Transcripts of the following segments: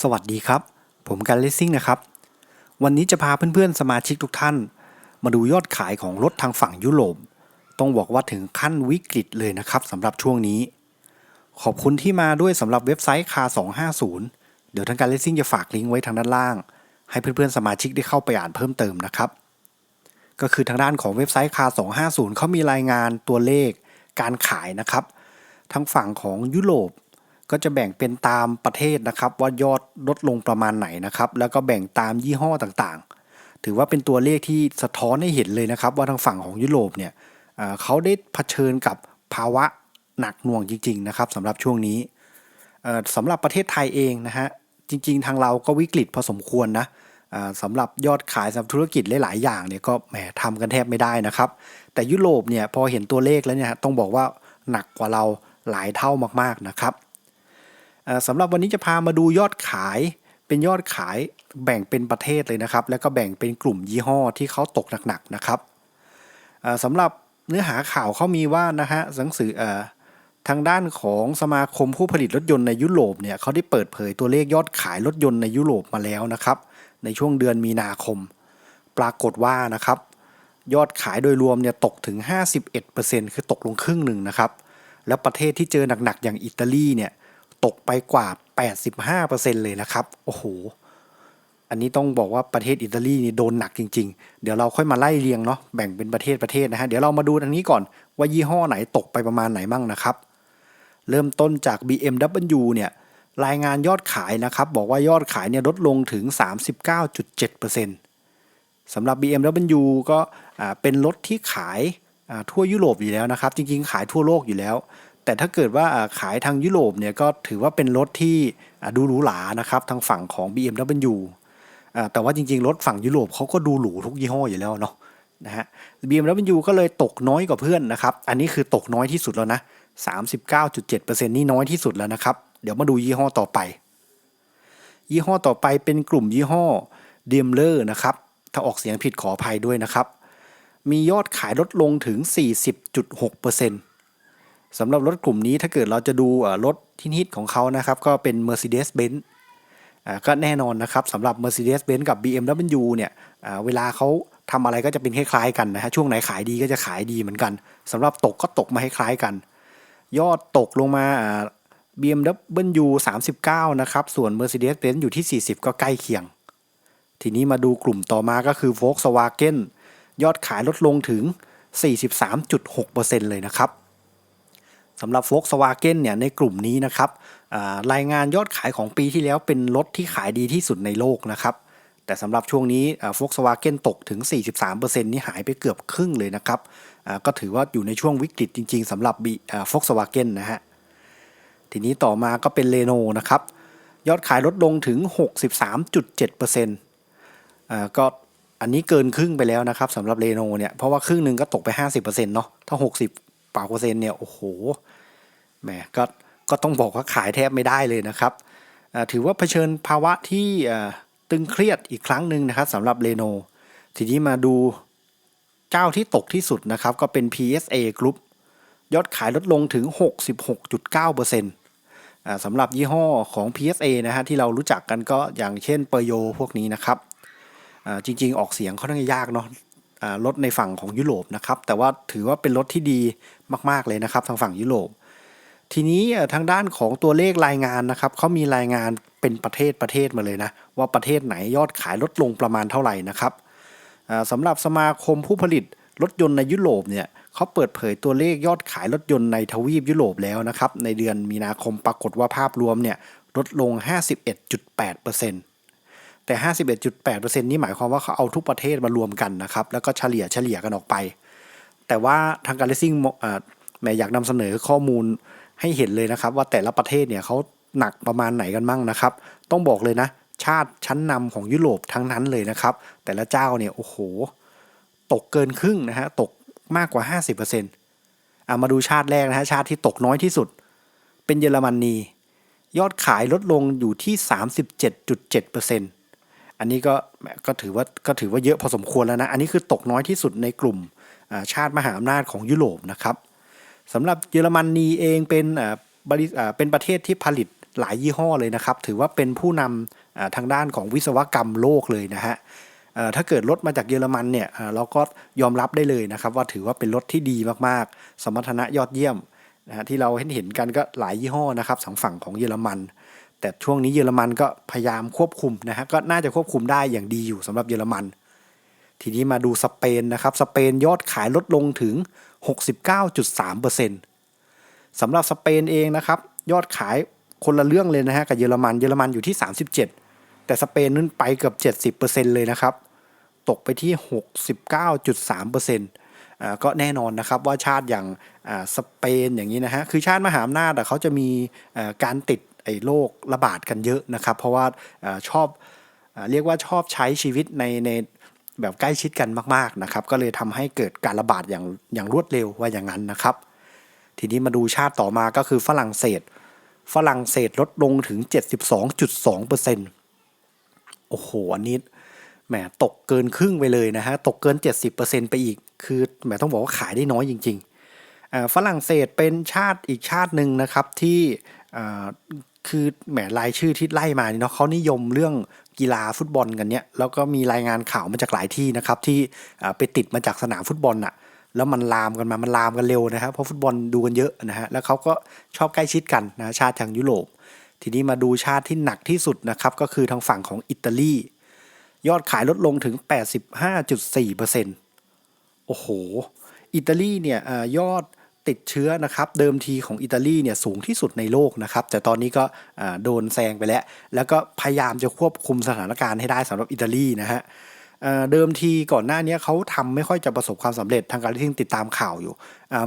สวัสดีครับ ผมกันเลสซิ่งนะครับ วันนี้จะพาเพื่อนๆ สมาชิกทุกท่าน มาดูยอดขายของรถทางฝั่งยุโรป ต้องบอกว่าถึงขั้นวิกฤตเลยนะครับสำหรับช่วงนี้ ขอบคุณที่มาด้วยสำหรับเว็บไซต์คา250 เดี๋ยวทางการเลสซิ่งจะฝากลิงก์ไว้ทางด้านล่าง ให้เพื่อนๆ สมาชิกได้เข้าไปอ่านเพิ่มเติมนะครับ ก็คือทางด้านของเว็บไซต์คา250เขามีรายงานตัวเลขการขายนะครับทางฝั่งของยุโรป ก็จะแบ่งเป็นตามประเทศนะครับ ว่ายอดลดลงประมาณไหนนะครับ แล้วก็แบ่งตามยี่ห้อต่างๆ ถือว่าเป็นตัวเลขที่สะท้อนให้เห็นเลยนะครับ ว่าทางฝั่งของยุโรปเนี่ยเขาได้เผชิญกับภาวะหนักหน่วงจริง ๆ นะครับสำหรับช่วงนี้สำหรับประเทศไทยเองนะฮะจริง ๆ ทางเราก็วิกฤตพอสมควรนะสำหรับยอดขายสำหรับธุรกิจหลาย ๆ อย่างเนี่ยก็แหมทำกันแทบไม่ได้นะครับ แต่ยุโรปเนี่ยพอเห็นตัวเลขแล้วเนี่ยต้องบอกว่าหนักกว่าเราหลายเท่ามากๆนะครับ สำหรับวันนี้จะพามาดูยอดขายเป็นยอดขายแบ่งเป็นประเทศเลยนะครับ แล้วก็แบ่งเป็นกลุ่มยี่ห้อที่เขาตกหนักๆนะครับสำหรับเนื้อหาข่าวเขามีว่านะฮะหนังสืออทางด้านของสมาคมผู้ผลิตรถยนต์ในยุโรปเนี่ยเขาได้เปิดเผยตัวเลขยอดขายรถยนต์ในยุโรปมาแล้วนะครับ ในช่วงเดือนมีนาคม ปรากฏว่านะครับ ยอดขายโดยรวมเนี่ยตกถึง 51%คือตกลงครึ่งหนึ่งนะครับ แล้วประเทศที่เจอหนักๆอย่างอิตาลีเนี่ย ตกไปกว่า 85%เลยนะครับ โอ้โห อันนี้ต้องบอกว่าประเทศอิตาลีนี่โดนหนักจริง ๆ เดี๋ยวเราค่อยมาไล่เรียงเนาะแบ่งเป็นประเทศประเทศนะฮะเดี๋ยวเรามาดูทางนี้ก่อนว่ายี่ห้อไหนตกไปประมาณไหนมั่งนะครับ เริ่มต้นจาก BMW เนี่ยรายงานยอดขายนะครับ บอกว่ายอดขายเนี่ยลดลงถึง 39.7%สำหรับ BMW ก็เป็นรถที่ขายทั่วยุโรปอยู่แล้วนะครับ จริงๆ ขายทั่วโลกอยู่แล้ว แต่ถ้าเกิดว่าขายทางยุโรปเนี่ยก็ถือว่าเป็นรถที่ดูหรูหรานะครับทางฝั่งของ BMW อ่าแต่ว่าจริงๆ รถฝั่งยุโรปเขาก็ดูหรูทุกยี่ห้ออยู่แล้วเนาะนะฮะ BMW ก็เลยตกน้อยกว่าเพื่อนนะครับ อันนี้คือตกน้อยที่สุดแล้วนะ 39.7%นี่น้อยที่สุดแล้วนะครับ เดี๋ยวมาดูยี่ห้อต่อไป ยี่ห้อต่อไปเป็นกลุ่มยี่ห้อ d e m l e r นะครับ ถ้าออกเสียงผิดขออภัยด้วยนะครับ มียอดขายลดลงถึง 40.6% สำหรับรถกลุ่มนี้ถ้าเกิดเราจะดูรถที่ฮิตของเขานะครับ ก็เป็น Mercedes-Benz ก็แน่นอนนะครับสำหรับ Mercedes-Benz กับ BMW เนี่ยอ่าเวลาเขาทำอะไรก็จะเป็นคล้ายๆกันนะฮะช่วงไหนขายดีก็จะขายดีเหมือนกันสำหรับตกก็ตกมาคล้ายๆกัน ยอดตกลงมาอ่า BMW 39 นะครับ ส่วน Mercedes-Benz อยู่ที่ 40 ก็ใกล้เคียง ทีนี้มาดูกลุ่มต่อมาก็คือ Volkswagen ยอดขายลดลงถึง 43.6%เลยนะครับ สำหรับ Volkswagen เนี่ยในกลุ่มนี้นะครับรายงานยอดขายของปีที่แล้วเป็นรถที่ขายดีที่สุดในโลกนะครับ แต่สำหรับช่วงนี้ Volkswagen ตกถึง 43%นี่หายไปเกือบครึ่งเลยนะครับ ก็ถือว่าอยู่ในช่วงวิกฤตจริง ๆสำหรับ Volkswagen นะฮะ ทีนี้ต่อมาก็เป็นเ e โนนะครับ ยอดขายลดลงถึง 63.7%อ่าก็อันนี้เกินครึ่งไปแล้วนะครับสำหรับเ e โนเนี่ยเพราะว่าครึ่งหนึ่งก็ตกไป 50%เนาะถ้า 60 ป่าเปอร์เซนเนี่ยโอ้โหแหมก็ก็ต้องบอกว่าขายแทบไม่ได้เลยนะครับ ถือว่าเผชิญภาวะที่ตึงเครียดอีกครั้งหนึ่งนะครับสำหรับเ e โนทีนี้มาดูเจ้าที่ตกที่สุดนะครับ ก็เป็น PSA Group ยอดขายลดลงถึง 66.9%อ่าสำหรับยี่ห้อของ PSA นะฮะที่เรารู้จักกันก็อย่างเช่นเปโยพวกนี้นะครับจริงๆออกเสียงค่อนข้างยากเนาะ รถในฝั่งของยุโรปนะครับแต่ว่าถือว่าเป็นรถที่ดีมาก ๆ เลยนะครับทางฝั่งยุโรป ทีนี้ทางด้านของตัวเลขรายงานนะครับเขามีรายงานเป็นประเทศประเทศมาเลยนะ ว่าประเทศไหนยอดขายลดลงประมาณเท่าไหร่นะครับสำหรับสมาคมผู้ผลิตรถยนต์ในยุโรปเนี่ยเขาเปิดเผยตัวเลขยอดขายรถยนต์ในทวีปยุโรปแล้วนะครับในเดือนมีนาคมปรากฏว่าภาพรวมเนี่ยลดลง 51.8% แต่ 51.8%นี่หมายความว่าเขาเอาทุกประเทศมารวมกันนะครับ แล้วก็เฉลี่ยเฉลี่ยกันออกไป แต่ว่าทางการเลสซิ่งแหมอยากนำเสนอข้อมูลให้เห็นเลยนะครับ ว่าแต่ละประเทศเนี่ยเขาหนักประมาณไหนกันมั่งนะครับ ต้องบอกเลยนะ ชาติชั้นนำของยุโรปทั้งนั้นเลยนะครับ แต่ละเจ้าเนี่ยโอ้โห ตกเกินครึ่งนะฮะตกมากกว่า 50%อะมาดูชาติแรกนะฮะชาติที่ตกน้อยที่สุด เป็นเยอรมนียอดขายลดลงอยู่ที่ 37.7% อันนี้ก็แหมก็ถือว่าก็ถือว่าเยอะพอสมควรแล้วนะ อันนี้คือตกน้อยที่สุดในกลุ่มชาติมหาอำนาจของยุโรปนะครับสำหรับเยอรมนีเองเป็นอ่าบริอ่าเป็นประเทศที่ผลิตหลายยี่ห้อเลยนะครับ ถือว่าเป็นผู้นำอ่าทางด้านของวิศวกรรมโลกเลยนะฮะอ่อถ้าเกิดรถมาจากเยอรมันเนี่ยเราก็ยอมรับได้เลยนะครับ ว่าถือว่าเป็นรถที่ดีมากๆ สมรรถนะยอดเยี่ยมนะฮะที่เราเห็นเห็นกันก็หลายยี่ห้อนะครับสังฝั่งของเยอรมัน แต่ช่วงนี้เยอรมันก็พยายามควบคุมนะฮะก็น่าจะควบคุมได้อย่างดีอยู่สำหรับเยอรมัน ทีนี้มาดูสเปนนะครับสเปนยอดขายลดลงถึง 69.3%สำหรับสเปนเองนะครับยอดขายคนละเรื่องเลยนะฮะกับเยอรมันเยอรมันอยู่ที่ 37 แต่สเปนนั้นไปเกือบ70%เลยนะครับตกไปที่ 69.3%อ่าก็แน่นอนนะครับว่าชาติอย่างอ่าสเปนอย่างนี้นะฮะคือชาติมหาอำนาจเขาจะมีอ่าการติด ไอ้โรคระบาดกันเยอะนะครับ เพราะว่าอชอบอเรียกว่าชอบใช้ชีวิตในในแบบใกล้ชิดกันมากๆนะครับ ก็เลยทำให้เกิดการระบาดอย่างอย่างรวดเร็วว่าอย่างนั้นนะครับ ทีนี้มาดูชาติต่อมาก็คือฝรั่งเศส ฝรั่งเศสลดลงถึง 72.2%โอ้โห อันนี้แหมตกเกินครึ่งไปเลยนะฮะ ตกเกิน 70%ไปอีก คือแหมต้องบอกว่าขายได้น้อยจริงๆฝรั่งเศสเป็นชาติอีกชาติหนึ่งนะครับที่ คือแหมรายชื่อที่ไล่มาเนาะเขานิยมเรื่องกีฬาฟุตบอลกันเนี่ยแล้วก็มีรายงานข่าวมาจากหลายที่นะครับที่ไปติดมาจากสนามฟุตบอลน่ะแล้วมันลามกันมา มันลามกันเร็วนะครับ เพราะฟุตบอลดูกันเยอะนะฮะ แล้วเขาก็ชอบใกล้ชิดกันนะชาติทางยุโรป ทีนี้มาดูชาติที่หนักที่สุดนะครับ ก็คือทางฝั่งของอิตาลี ยอดขายลดลงถึง 85.4%โอ้โห อิตาลีเนี่ยอยอด ติดเชื้อนะครับเดิมทีของอิตาลีเนี่ยสูงที่สุดในโลกนะครับแต่ตอนนี้ก็โดนแซงไปแล้ว แล้วก็พยายามจะควบคุมสถานการณ์ให้ได้สำหรับอิตาลีนะฮะเดิมทีก่อนหน้านี้เขาทำไม่ค่อยจะประสบความสำเร็จทางการที่ติดตามข่าวอยู่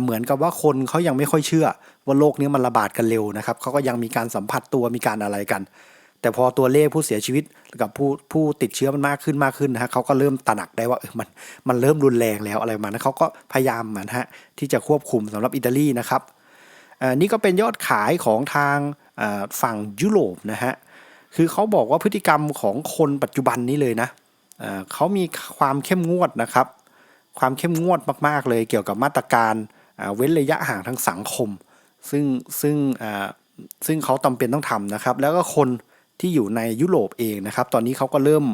เหมือนกับว่าคนเขายังไม่ค่อยเชื่อ ว่าโรคนี้มันระบาดกันเร็วนะครับเขาก็ยังมีการสัมผัสตัวมีการอะไรกัน แต่พอตัวเลขผู้เสียชีวิตกับผู้ผู้ติดเชื้อมันมากขึ้นมากขึ้นนะฮะเขาก็เริ่มตระหนักได้ว่าเออมันมันเริ่มรุนแรงแล้วอะไรมานั้นเขาก็พยายามนะฮะที่จะควบคุมสำหรับอิตาลีนะครับอ่านี่ก็เป็นยอดขายของทางอ่าฝั่งยุโรปนะฮะคือเขาบอกว่าพฤติกรรมของคนปัจจุบันนี้เลยนะเอ่อเขามีความเข้มงวดนะครับ ความเข้มงวดมากๆเลยเกี่ยวกับมาตรการเว้นระยะห่างทางสังคม ซึ่งซึ่งอ่าซึ่งเขาจำเป็นต้องทำนะครับ แล้วก็คน ที่อยู่ในยุโรปเองนะครับ ตอนนี้เขาก็เริ่ม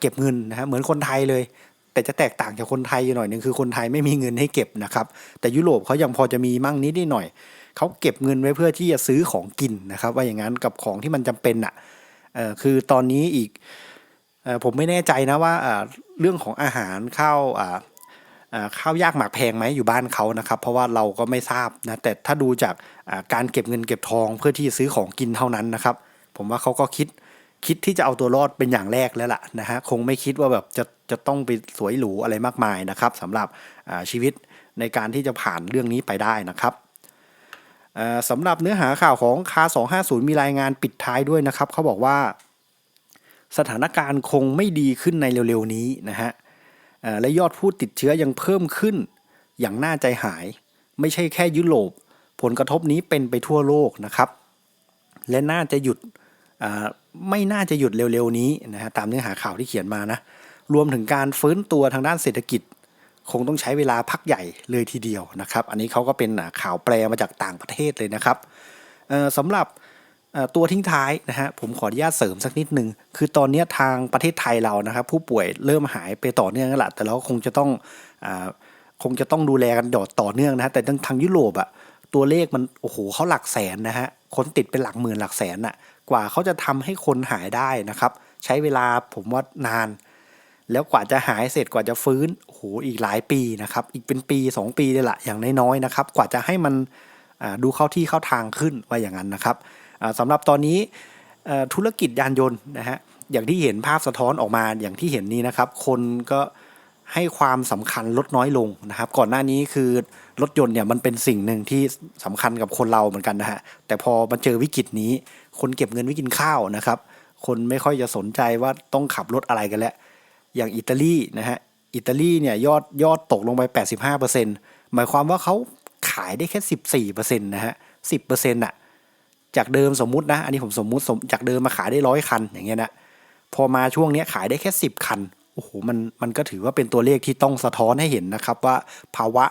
เก็บเงินนะฮะเหมือนคนไทยเลย แต่จะแตกต่างจากคนไทยอยู่หน่อยหนึงคือคนไทยไม่มีเงินให้เก็บนะครับ แต่ยุโรปเขายังพอจะมีมั่งนิดนิดหน่อยเขาเก็บเงินไว้เพื่อที่จะซื้อของกินนะครับ ว่าอย่างนั้นกับของที่มันจำเป็นอะคือตอนนี้อีกผมไม่แน่ใจนะว่าเรื่องของอาหารข้าวข้าวยากหมากแพงไหมอยู่บ้านเขานะครับ เพราะว่าเราก็ไม่ทราบนะแต่ถ้าดูจากการเก็บเงินเก็บทองเพื่อที่จะซื้อของกินเท่านั้นนะครับ ผมว่าเขาก็คิดคิดที่จะเอาตัวรอดเป็นอย่างแรกแล้วล่ะนะฮะคงไม่คิดว่าแบบจะจะต้องไปสวยหรูอะไรมากมายนะครับสำหรับชีวิตในการที่จะผ่านเรื่องนี้ไปได้นะครับสำหรับเนื้อหาข่าวของคา250 มีรายงานปิดท้ายด้วยนะครับเขาบอกว่า สถานการณ์คงไม่ดีขึ้นในเร็วๆนี้นะฮะและยอดผู้ติดเชื้อยังเพิ่มขึ้นอย่างน่าใจหาย ไม่ใช่แค่ยุโรป ผลกระทบนี้เป็นไปทั่วโลกนะครับ และน่าจะหยุด ไม่น่าจะหยุดเร็วๆนี้นะฮะตามเนื้อหาข่าวที่เขียนมานะรวมถึงการฟื้นตัวทางด้านเศรษฐกิจ คงต้องใช้เวลาพักใหญ่เลยทีเดียวนะครับ อันนี้เขาก็เป็นข่าวแปลมาจากต่างประเทศเลยนะครับสำหรับตัวทิ้งท้ายนะฮะผมขออนุญาตเสริมสักนิดนึง คือตอนนี้ทางประเทศไทยเรานะครับ ผู้ป่วยเริ่มหายไปต่อเนื่องแล้วละแต่เราก็คงจะต้องอคงจะต้องดูแลกันดอดต่อเนื่องนะฮะแต่ทางทางยุโรปอะตัวเลขมันโอ้โหเขาหลักแสนนะฮะ คนติดเป็นหลักหมื่นหลักแสนอะกว่าเขาจะทำให้คนหายได้นะครับ ใช้เวลาผมว่านาน แล้วกว่าจะหายเสร็จกว่าจะฟื้นโหอีกหลายปีนะครับ อีกเป็นปี 2 ปีเลยละอย่างน้อยๆนะครับ กว่าจะให้มันดูเข้าที่เข้าทางขึ้นว่าอย่างนั้นนะครับอ่าสำหรับตอนนี้ธุรกิจยานยนต์นะฮะอย่างที่เห็นภาพสะท้อนออกมาอย่างที่เห็นนี้นะครับ คนก็ ให้ความสำคัญลดน้อยลงนะครับ ก่อนหน้านี้คือรถยนต์เนี่ยมันเป็นสิ่งหนึ่งที่สำคัญกับคนเราเหมือนกันนะฮะแต่พอมาเจอวิกฤตนี้ คนเก็บเงินไว้กินข้าวนะครับ คนไม่ค่อยจะสนใจว่าต้องขับรถอะไรกันแล้ว อย่างอิตาลีนะฮะอิตาลีเนี่ยยอดยอดตกลงไป 85%หมายความว่าเขาขายได้แค่ 14%นะฮะ10%อะจากเดิมสมมุตินะ อันนี้ผมสมมุติสมจากเดิมมาขายได้ร้อยคันอย่างเงี้ยนะพอมาช่วงเนี้ยขายได้แค่ 10 คัน โอ้โหมันมันก็ถือว่าเป็นตัวเลขที่ต้องสะท้อนให้เห็นนะครับว่าภาวะ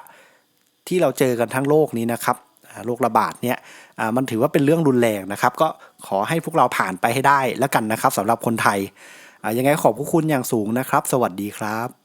ที่เราเจอกันทั้งโลกนี้นะครับโรคระบาดเนี่ยอ่ามันถือว่าเป็นเรื่องรุนแรงนะครับ ก็ขอให้พวกเราผ่านไปให้ได้แล้วกันนะครับสำหรับคนไทยอ่ายังไงขอบพระคุณอย่างสูงนะครับ สวัสดีครับ